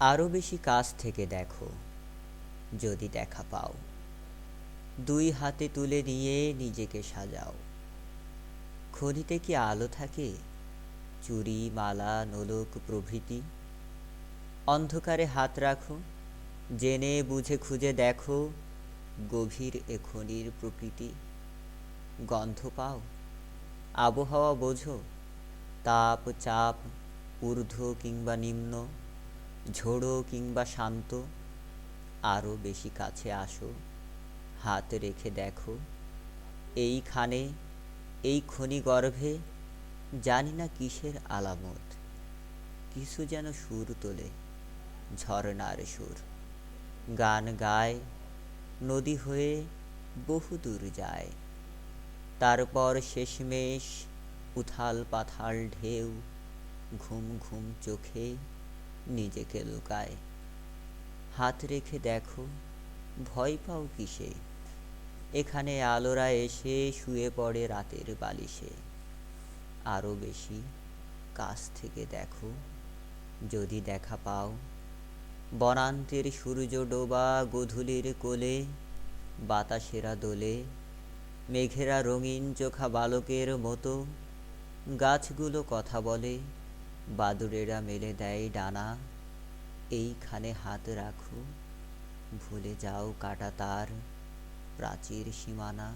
আরও বেশি কাছ থেকে দেখো, যদি দেখা পাও। দুই হাতে তুলে নিয়ে নিজেকে সাজাও। খনিতে কি আলো থাকে? চুরি মালা, নোলক প্রভৃতি। অন্ধকারে হাত রাখো, জেনে, বুঝে, খুঁজে দেখো গভীর এ খনির প্রকৃতি। গন্ধ পাও, আবহাওয়া বোঝো, তাপ, চাপ, ঊর্ধ্ব কিংবা নিম্ন। ঝোড়ো কিংবা শান্ত আরও বেশি কাছে আসো, হাত রেখে দেখো। এইখানে, এই খনি গর্ভে জানি না কিসের আলামত, কিছু যেন সুর তোলে ঝর্ণার সুর। গান গায়, নদী হয়ে বহু দূর যায়। তারপর শেষমেশ উথাল পাথাল ঢেউ, ঘুম ঘুম চোখে নিজেকে লুকায়। হাত রেখে দেখো, ভয় পাও কিসে? এখানে আলোরা এসে শুয়ে পড়ে রাতের বালিশে। আরও বেশি কাছ থেকে দেখো, যদি দেখা পাও। বনান্তের সূর্য ডোবা গধূলির কোলে, বাতাসেরা দোলে, মেঘেরা রঙিন চোখা বালকের মতো, গাছগুলো কথা বলে বাদুড়েরা মেলে দেয় ডানা। এইখানে হাত রাখো ভুলে যাও কাটা তার প্রাচীর সীমানা।